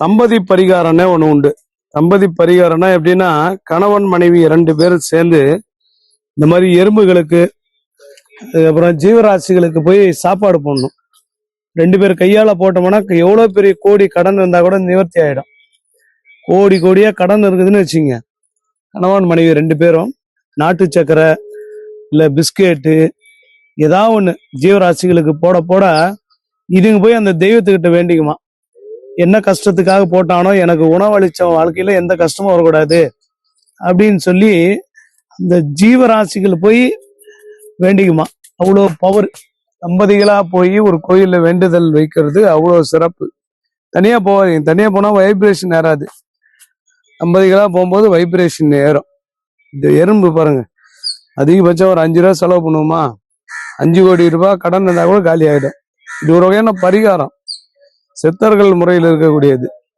தம்பதி பரிகாரம்னே ஒன்று உண்டு. தம்பதி பரிகாரம்னா எப்படின்னா கணவன் மனைவி ரெண்டு பேரும் சேர்ந்து இந்த மாதிரி எறும்புகளுக்கு அதுக்கப்புறம் ஜீவராசிகளுக்கு போய் சாப்பாடு போடணும். ரெண்டு பேர் கையால் போட்டோம்னா எவ்வளோ பெரிய கோடி கடன் இருந்தால் கூட நிவர்த்தி ஆகிடும் கோடி கோடியாக கடன் இருக்குதுன்னு வச்சுங்க கணவன் மனைவி ரெண்டு பேரும் நாட்டு சக்கரை இல்லை பிஸ்கெட்டு ஏதாவது ஒன்று ஜீவராசிகளுக்கு போட போட இதுங்க போய் அந்த தெய்வத்துக்கிட்ட வேண்டிக்குமா? என்ன கஷ்டத்துக்காக போட்டானோ எனக்கு உணவளிச்ச வாழ்க்கையில எந்த கஷ்டமும் வரக்கூடாது அப்படின்னு சொல்லி அந்த ஜீவராசிகள் போய் வேண்டிக்குமா? அவ்வளோ பவர் தம்பதிகளா போய் ஒரு கோயிலில் வேண்டுதல் வைக்கிறது அவ்வளோ சிறப்பு. தனியாக போவாதீங்க. தனியாக போனால் வைப்ரேஷன் ஏறாது. தம்பதிகளாக போகும்போது வைப்ரேஷன் ஏறும். இந்த எறும்பு பாருங்க. அதிகபட்சம் ஒரு அஞ்சு ரூபா செலவு பண்ணுவோமா? அஞ்சு கோடி ரூபாய் கடன் இருந்தால் கூட காலி ஆகிடும் இது ஒரு வகையான பரிகாரம். சித்தர்கள் முறையில் இருக்கக்கூடியது.